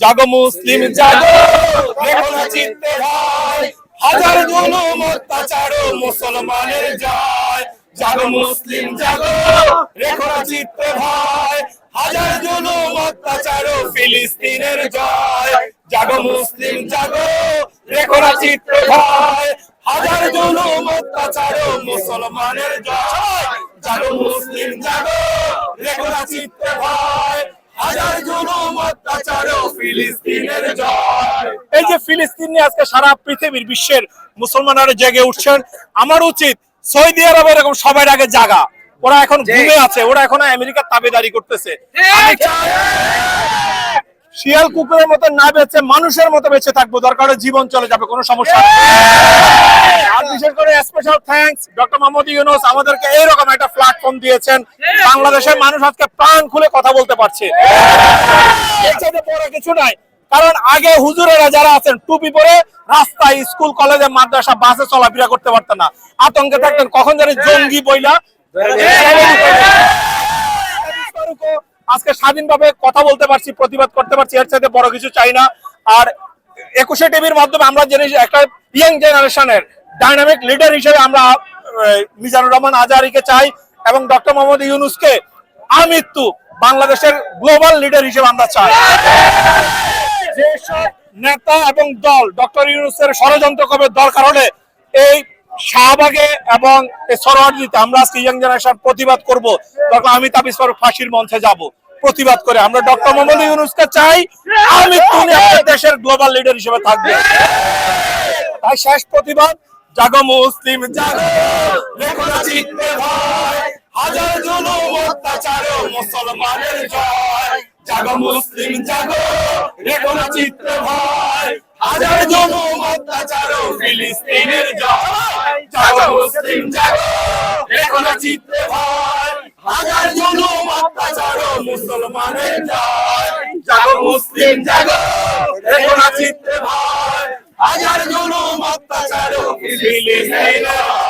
জাগো মুসলিম জাগো। দেখো চিত্তে ভয় হাজার জুলুম অত্যাচার মুসলমানের জয়। জাগো মুসলিম জাগো। রেখো না চিত্তে ভয় হাজার জুলুম অত্যাচার ফিলিস্তিনের জয়। জাগো মুসলিম জাগো। রেখো না চিত্তে ভয় হাজার জুলুম অত্যাচার মুসলমানের জয়। জাগো মুসলিম জাগো। রেখো না চিত্তে ভয় হাজার জুলুম ফিলিস্তিনের জয়। এই যে ফিলিস্তিন নিয়ে আজকে সারা পৃথিবীর বিশ্বের মুসলমানরা জেগে উঠছেন আমার উচিত সৌদি আরব এরকম সবার আগে জাগা। ওরা এখন ঘুমে আছে ওরা এখন আমেরিকার তাবেদারি করতেছে। শিয়াল কুকুরের মতো না বেঁচে মানুষের মতো বেঁচে থাকব দরকার জীবন চলে যাবে কোনো সমস্যা special thanks doctor Mohammad Yunus আমাদেরকে এইরকম একটা প্ল্যাটফর্ম দিয়েছেন। বাংলাদেশের মানুষ আজকে প্রাণ খুলে কথা বলতে পারছে। কিছু নাই। কারণ আগে হুজুরেরা যারা আছেন, টুপি পরে রাস্তায় স্কুল, কলেজে, মাদ্রাসা, বাসে চলাফেরা করতে পারতেন না। আতঙ্কে থাকতেন, কখন জানি জঙ্গি বইলা। আজকে স্বাধীনভাবে কথা বলতে পারছি, প্রতিবাদ করতে পারছি, এর চাইতে বড় কিছু চাই না। আর একুশে টিভির মাধ্যমে আমরা জিনিস একটা ইয়াং জেনারেশনের ডাইনামিক লিডার হিসেবে আমরা মিজানুর রহমান আজারিকে চাই এবং ডক্টর মোহাম্মদ ইউনুসকে আমৃত্যু বাংলাদেশের গ্লোবাল লিডার হিসেবে আমরা চাই। যেসব নেতা এবং দল ডক্টর ইউনুসের ষড়যন্ত্র করবে দরকার হলে এই শাহবাগে এবং সরোয়ারদিতে আমরা আজকে ইয়াং জেনারেশন প্রতিবাদ করব। দরকার আমি তাবিজ ফাঁসির মঞ্চে যাব। প্রতিবাদ করে আমরা ডক্টর মোহাম্মদ ইউনুসকে চাই আমি দেশের গ্লোবাল লিডার হিসেবে থাকবে। তাই শেষ প্রতিবাদ। জাগো মুসলিম, জাগো। রেখো না চিত্তে ভয়। হাজার জুলুম, অত্যাচার মুসলমানের জয়। জাগো মুসলিম, জাগো। রেখো না চিত্তে ভয়। হাজার জুলুম, অত্যাচার ফিলিস্তিনের জয়। জাগো মুসলিম, জাগো। রেখো না চিত্তে ভয়। হাজার জুলুম, অত্যাচার মুসলমানের জয়। জাগো মুসলিম, জাগো। রেখো না চিত্তে ভয়। হাজার জুলুম অত্যাচার ও ফিলিস্তিনের